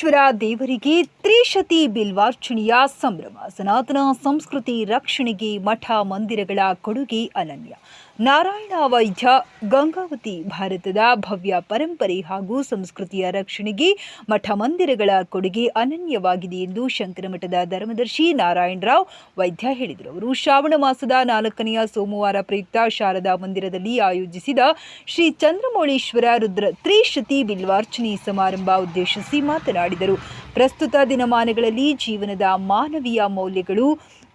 ಚಂದ್ರಮೌಳೀಶ್ವರ ದೇವರಿಗೆ ತ್ರಿಶತಿ ಬಿಲ್ವಾರ್ಚನೆಯ ಸಂಭ್ರಮ ಸನಾತನ ಸಂಸ್ಕೃತಿ ರಕ್ಷಣೆಗೆ ಮಠ ಮಂದಿರಗಳ ಕೊಡುಗೆ ಅನನ್ಯ. ನಾರಾಯಣ ವೈದ್ಯ ಗಂಗಾವತಿ ಭಾರತದ ಭವ್ಯ ಪರಂಪರೆ ಹಾಗೂ ಸಂಸ್ಕೃತಿಯ ರಕ್ಷಣೆಗೆ ಮಠ ಮಂದಿರಗಳ ಕೊಡುಗೆ ಅನನ್ಯವಾಗಿದೆ ಎಂದು ಶಂಕರಮಠದ ಧರ್ಮದರ್ಶಿ ನಾರಾಯಣರಾವ್ ವೈದ್ಯ ಹೇಳಿದರು. ಅವರು ಶ್ರಾವಣ ಮಾಸದ ನಾಲ್ಕನೆಯ ಸೋಮವಾರ ಪ್ರಯುಕ್ತ ಶಾರದಾ ಮಂದಿರದಲ್ಲಿ ಆಯೋಜಿಸಿದ ಶ್ರೀ ಚಂದ್ರಮೌಳೇಶ್ವರ ರುದ್ರ ತ್ರಿಶತಿ ಬಿಲ್ವಾರ್ಚನೆ ಸಮಾರಂಭ ಉದ್ದೇಶಿಸಿ ಮಾತನಾಡಿದರು. ಪ್ರಸ್ತುತ ದಿನಮಾನಗಳಲ್ಲಿ ಜೀವನದ ಮಾನವೀಯ ಮೌಲ್ಯಗಳು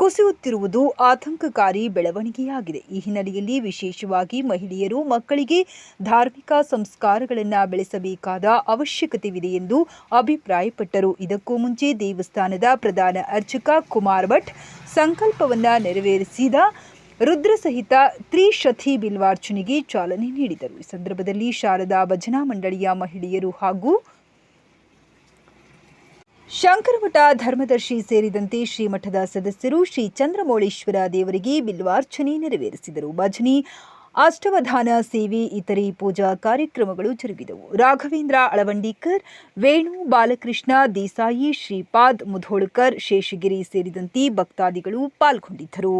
ಕುಸಿಯುತ್ತಿರುವುದು ಆತಂಕಕಾರಿ ಬೆಳವಣಿಗೆಯಾಗಿದೆ. ಈ ಹಿನ್ನೆಲೆಯಲ್ಲಿ ವಿಶೇಷವಾಗಿ ಮಹಿಳೆಯರು ಮಕ್ಕಳಿಗೆ ಧಾರ್ಮಿಕ ಸಂಸ್ಕಾರಗಳನ್ನು ಬೆಳೆಸಬೇಕಾದ ಅವಶ್ಯಕತೆವಿದೆ ಎಂದು ಅಭಿಪ್ರಾಯಪಟ್ಟರು. ಇದಕ್ಕೂ ಮುಂಚೆ ದೇವಸ್ಥಾನದ ಪ್ರಧಾನ ಅರ್ಚಕ ಕುಮಾರ್ ಭಟ್ ಸಂಕಲ್ಪವನ್ನು ನೆರವೇರಿಸಿದ ರುದ್ರ ಸಹಿತ ತ್ರಿಶಥಿ ಬಿಲ್ವಾರ್ಚನೆಗೆ ಚಾಲನೆ ನೀಡಿದರು. ಈ ಸಂದರ್ಭದಲ್ಲಿ ಶಾರದಾ ಭಜನಾ ಮಂಡಳಿಯ ಮಹಿಳೆಯರು ಹಾಗೂ ಶಂಕರಮಠ ಧರ್ಮದರ್ಶಿ ಸೇರಿದಂತೆ ಶ್ರೀಮಠದ ಸದಸ್ಯರು ಶ್ರೀ ಚಂದ್ರಮೌಳೀಶ್ವರ ದೇವರಿಗೆ ಬಿಲ್ವಾರ್ಚನೆ ನೆರವೇರಿಸಿದರು. ಭಜನಿ, ಅಷ್ಟವಧಾನ ಸೇವೆ, ಇತರೆ ಪೂಜಾ ಕಾರ್ಯಕ್ರಮಗಳು ಜರುಗಿದವು. ರಾಘವೇಂದ್ರ ಅಳವಂಡೀಕರ್, ವೇಣು ಬಾಲಕೃಷ್ಣ ದೇಸಾಯಿ, ಶ್ರೀಪಾದ್ ಮುಧೋಳ್ಕರ್, ಶೇಷಗಿರಿ ಸೇರಿದಂತೆ ಭಕ್ತಾದಿಗಳು ಪಾಲ್ಗೊಂಡಿದ್ದರು.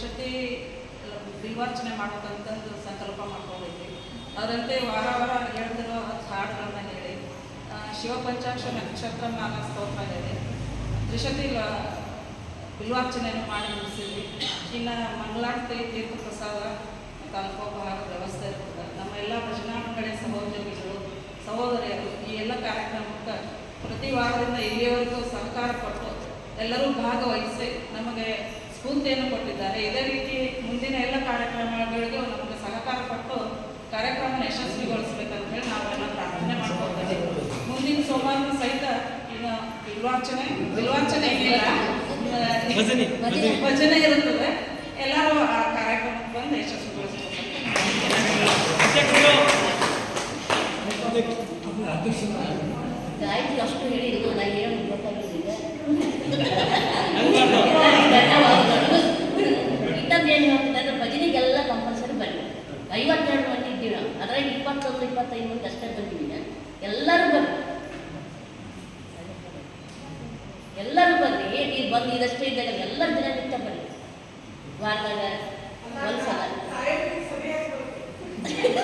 ತ್ರಿಶತಿ ಬಿಲ್ವಾರ್ಚನೆ ಮಾಡ್ಬೇಕಂತಂದು ಸಂಕಲ್ಪ ಮಾಡ್ಕೊಂಡಿದ್ವಿ ಅದರಂತೆ ವಾರ ವಾರ ಹೇಳ್ತಿರೋ ಹತ್ತು ಹಾಡುಗಳನ್ನ ಹೇಳಿ ಶಿವಪಂಚಾಕ್ಷ ನಕ್ಷತ್ರ ನಾನ ಸ್ತೋತ್ರ ಹೇಳಿ ತ್ರಿಶತಿ ಬಿಲ್ವಾರ್ಚನೆಯನ್ನು ಮಾಡಿ ಮುಗಿಸಿದ್ವಿ. ಇನ್ನು ಮಂಗಳಾರತಿ ತೀರ್ಥ ಪ್ರಸಾದ ಮತ್ತು ಅಲ್ಪೋಪಹಾರ ವ್ಯವಸ್ಥೆ ಇರ್ತದೆ. ನಮ್ಮ ಎಲ್ಲ ಭಜನಾ ಮಂಡಳಿ ಸಹೋದ್ಯೋಗಿಗಳು, ಸಹೋದರಿಯರು ಈ ಎಲ್ಲ ಕಾರ್ಯಕ್ರಮಕ್ಕೆ ಪ್ರತಿ ವಾರದಿಂದ ಇಲ್ಲಿಯವರೆಗೂ ಸಹಕಾರ ಕೊಟ್ಟು ಎಲ್ಲರೂ ಭಾಗವಹಿಸಿ ನಮಗೆ ಸ್ಫೂರ್ತಿಯನ್ನು ಕೊಟ್ಟಿದ್ದಾರೆ. ಇದೇ ರೀತಿ ಮುಂದಿನ ಎಲ್ಲ ಕಾರ್ಯಕ್ರಮಗಳಿಗೂ ನಮಗೆ ಸಹಕಾರ ಕೊಟ್ಟು ಕಾರ್ಯಕ್ರಮನ ಯಶಸ್ವಿಗೊಳಿಸಬೇಕಂತ ಹೇಳಿ ನಾವೆಲ್ಲ ಪ್ರಾರ್ಥನೆ ಮಾಡ್ಕೊಳ್ತೇವೆ ಮುಂದಿನ ಸೋಮವಾರ ಸಹಿತ ಇನ್ನು ವಿಲ್ವಾಂಚನೆ ವಿಲ್ವಾಂಚನೆ ಏನಿಲ್ಲ. ಭಜನೆ, ಇರುತ್ತದೆ. ಎಲ್ಲರೂ ಆ ಕಾರ್ಯಕ್ರಮಕ್ಕೆ ಬಂದು ಯಶಸ್ವಿಗೊಳಿಸಬೇಕು ಗಾಯತ್ರಿ ಅಷ್ಟು ಹೇಳಿದ್ದು ನಾನು ಏನು ಗೊತ್ತಾಗಲಿಲ್ಲ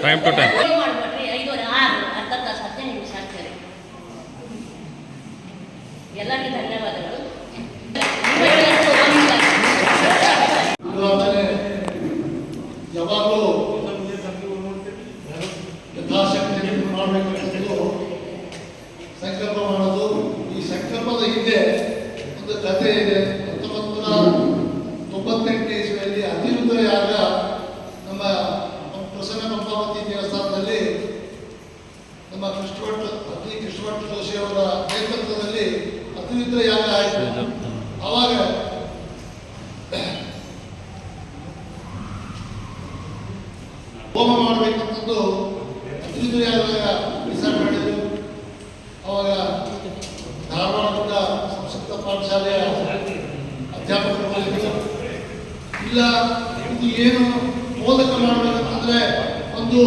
ಟೈಮ್ ಟು ಟೈಮ್ ಎಲ್ಲರಿಗೂ ಧನ್ಯವಾದಗಳು. ಯಾವಾಗಲೂ ಯಥಾಶಕ್ತಿ ಮಾಡಬೇಕಂತಂದು ಸಂಕಲ್ಪ ಮಾಡೋದು ಈ ಸಂಕಲ್ಪದ ಹಿಂದೆ ಹೋಮ ಮಾಡಬೇಕಂತದ್ದು ಆದಾಗ ಅವಾಗ ಧಾರವಾಡದಿಂದ ಸಂಸ್ಕೃತ ಪಾಠಶಾಲೆಯ ಅಧ್ಯಾಪಕರು ಇಲ್ಲ, ಇದು ಏನು ಮೋದಕ ಮಾಡಬೇಕಂತಂದ್ರೆ ಒಂದು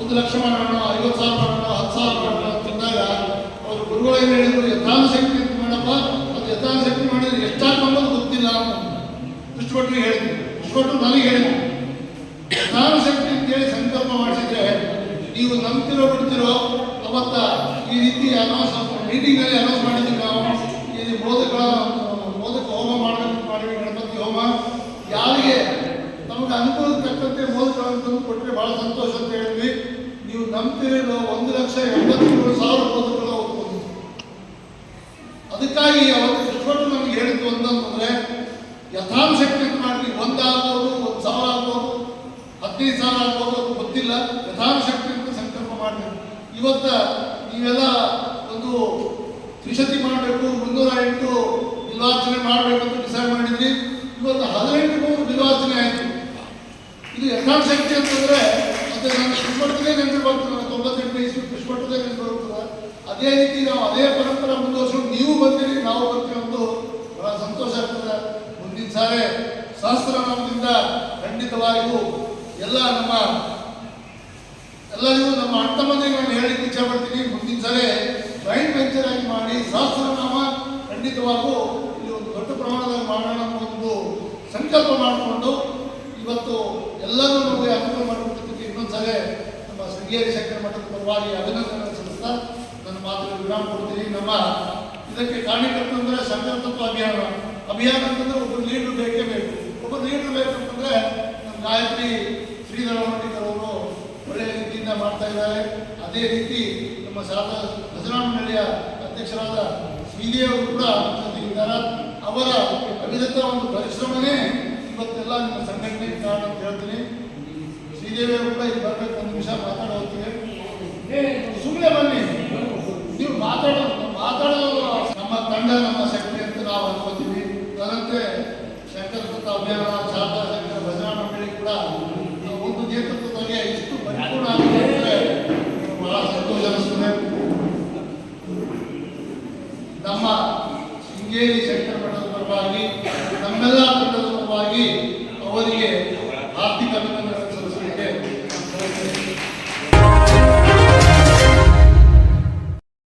ಒಂದು ಲಕ್ಷ ಮಾಡೋಣ, ಐವತ್ತು ಸಾವಿರ ಮಾಡೋಣ, ಹತ್ತು ಸಾವಿರ ಮಾಡೋಣ ಅಂತಂದಾಗ ಅವರು ಗುರುಗಳು ಏನು ಹೇಳಿದ್ರು ಯಥಾಶಕ್ತಿ ಶಕ್ತಿ ಮಾಡಪ್ಪ. ಅದು ಯಥಾಶಕ್ತಿ ಮಾಡಿದ್ರೆ ಎಷ್ಟಾಗ್ಬೋದು ಗೊತ್ತಿಲ್ಲ ಅಂತ. ಕೃಷ್ಣಭಟ್ರಿಗೆ ಹೇಳಿದ್ರು. ಕೃಷ್ಣಭಟ್ರು ನನಗೆ ಹೇಳಿದ್ರು. ನಾನು ಶಕ್ತಿ ಅಂತೇಳಿ ಸಂಕಲ್ಪ ಮಾಡಿಸಿದ್ರೆ ನೀವು ನಂಬ್ತಿರೋ, ಬಿಡ್ತಿರೋ, ಅವತ್ತ ಈ ರೀತಿ ಅನೌನ್ಸ್ ಮೀಟಿಂಗ್ ಅಲ್ಲಿ ಅನೌನ್ಸ್ ಮಾಡಿದ್ವಿ ನಾವು ಈ ಬೋಧಕ ಬೋಧಕ ಹೋಮ ಮಾಡಬೇಕು ಮಾಡಿ ಗಣಪತಿ ಹೋಮ. ಯಾರಿಗೆ ನಮಗೆ ಅನುಕೂಲ ತಕ್ಕಂತೆ ಮೋದಕಗಳನ್ನು ತಂದು ಕೊಟ್ಟರೆ ಬಹಳ ಸಂತೋಷ ಅಂತ ಹೇಳಿದ್ವಿ. ನೀವು ನಂಬ್ತಿರೋ ಒಂದು ಲಕ್ಷ ಎಂಬತ್ತೇಳು ಸಾವಿರ ಮೋದಕಗಳು ಹೋಗ್ಬೋದು ಅದಕ್ಕಾಗಿ ಅವತ್ತು ಕೃಷ್ಣಭಟ್ರು ನಮ್ಗೆ ಹೇಳಿದ್ದು ಒಂದಂತಂದ್ರೆ, ಯಥಾಶಕ್ತಿ ಮಾಡಿ ಒಂದಾಗ್ಬೋದು, ಒಂದು ಸಾವಿರ ಆಗ್ಬೋದು. ಹದಿನೈದು ಸಾವಿರ ಆಗ್ಬೋದು ಅದು ಗೊತ್ತಿಲ್ಲ. ಅಂತ ಸಂಕಲ್ಪ ಮಾಡಬೇಕು. ಇವತ್ತ ನೀವೆಲ್ಲ ಒಂದು ತ್ರಿಶತಿ ಮಾಡಬೇಕು ಮುನ್ನೂರ ಎಂಟು ನಿರ್ವಾಚನೆ ಮಾಡಬೇಕು ಅಂತ ಡಿಸೈಡ್ ಮಾಡಿದ್ವಿ ಇವತ್ತು ಹದಿನೆಂಟು ಮೂರು ನಿರ್ವಾಚನೆ ಆಯಿತು. ಇದು ಯಥಾಶಕ್ತಿ ಅಂತಂದ್ರೆ ಮತ್ತೆ ನಾನು ಕೃಷ್ಣಪಟ್ಟದೇ ನೆನಪು ಬರ್ತದೆ ತೊಂಬತ್ತೆಂಟು ಇಸ್ವಿ ಕೃಷ್ಣಪಟ್ಟದೇ ನೆನಪು ಬರ್ತದೆ. ಅದೇ ರೀತಿ ನಾವು ಅದೇ ಪರಂಪರೆ ಮುಂದುವರ್ಸ್ಕೊಂಡು ನೀವು ಬಂದಿರಿ, ನಾವು ಬರ್ತೀವಿ ಅಂತ ಬಹಳ ಸಂತೋಷ ಆಗ್ತದೆ. ಮುಂದಿನ ಸಾರಿ ಸಹಸ್ರನಾಮದಿಂದ ಖಂಡಿತವಾಗಿಯೂ ಎಲ್ಲ ನಮ್ಮ ಎಲ್ಲರಿಗೂ ನಮ್ಮ ಅಣ್ಣ ಮನೆಗೆ ನಾನು ಹೇಳಿಕ್ಕೆ ಇಚ್ಛೆ ಪಡ್ತೀನಿ. ಮುಂದಿನ ಸರಿ ಜಾಯಿಂಟ್ ವೆಂಚರ್ ಆಗಿ ಮಾಡಿ ಸಹಸ್ರನಾಮ ಖಂಡಿತವಾಗೂ ಇಲ್ಲಿ ಒಂದು ದೊಡ್ಡ ಪ್ರಮಾಣದಲ್ಲಿ ಮಾಡೋಣ ಒಂದು ಸಂಕಲ್ಪ ಮಾಡಿಕೊಂಡು ಇವತ್ತು ಎಲ್ಲರೂ ನಮಗೆ ಅನುಕೂಲ ಮಾಡಿಕೊಟ್ಟಿದ್ದಕ್ಕೆ ಇನ್ನೊಂದ್ಸರಿ ನಮ್ಮ ಶೃಂಗೇರಿ ಶಂಕರ ಮಠದ ಪರವಾಗಿ ಅಭಿನಂದನೆ ಸಲ್ಲಿಸ್ತಾ ನನ್ನ ಮಾತು ವಿರಾಮ ಕೊಡ್ತೀನಿ. ನಮ್ಮ ಇದಕ್ಕೆ ಕಾರಣಕರ್ತಂದ್ರೆ ಸಂಕಲ್ಪತ್ವ ಅಭಿಯಾನ. ಅಭಿಯಾನ ಅಂತಂದ್ರೆ ಒಬ್ಬರು ಲೀಡ್ರು ಬೇಕೇ. ಬೇಕು ಒಬ್ಬರು ಲೀಡ್ರು ಬೇಕಂತಂದ್ರೆ ಗಾಯತ್ರಿ ಶ್ರೀಧರ ಪಂಡಿತರವರು ಒಳ್ಳೆಯ ರೀತಿಯಿಂದ ಮಾಡ್ತಾ ಇದ್ದಾರೆ. ಅದೇ ರೀತಿ ನಮ್ಮ ಶಾಲಾ ಭಜನಾ ಅಧ್ಯಕ್ಷರಾದ ಶ್ರೀದೇವರು ಕೂಡ ಜೊತೆಗಿದ್ದಾರೆ ಅವರ ಅವಿರತ ಒಂದು ಪರಿಶ್ರಮನೇ ಇವತ್ತೆಲ್ಲ ನಿಮ್ಮ ಸಂಘಟನೆಗೆ ಕಾರಣ ಅಂತ ಹೇಳ್ತೀನಿ. ಶ್ರೀದೇವಿಯವರು ಕೂಡ ಇಲ್ಲಿ ಬರಬೇಕು ಒಂದು ನಿಮಿಷ ಮಾತಾಡೋ ಹೊತ್ತಿಗೆ ಸುಮ್ಮನೆ ಬನ್ನಿ. ನೀವು ಮಾತಾಡೋದು ಮಾತಾಡೋದು ನಮ್ಮ ತಂಡ, ನಮ್ಮ ಶಕ್ತಿ ಅಂತ ನಾವು ಅನ್ಕೋತೀವಿ. ಅದರಂತೆ ಶಂಕರ ಅಭಿಯಾನ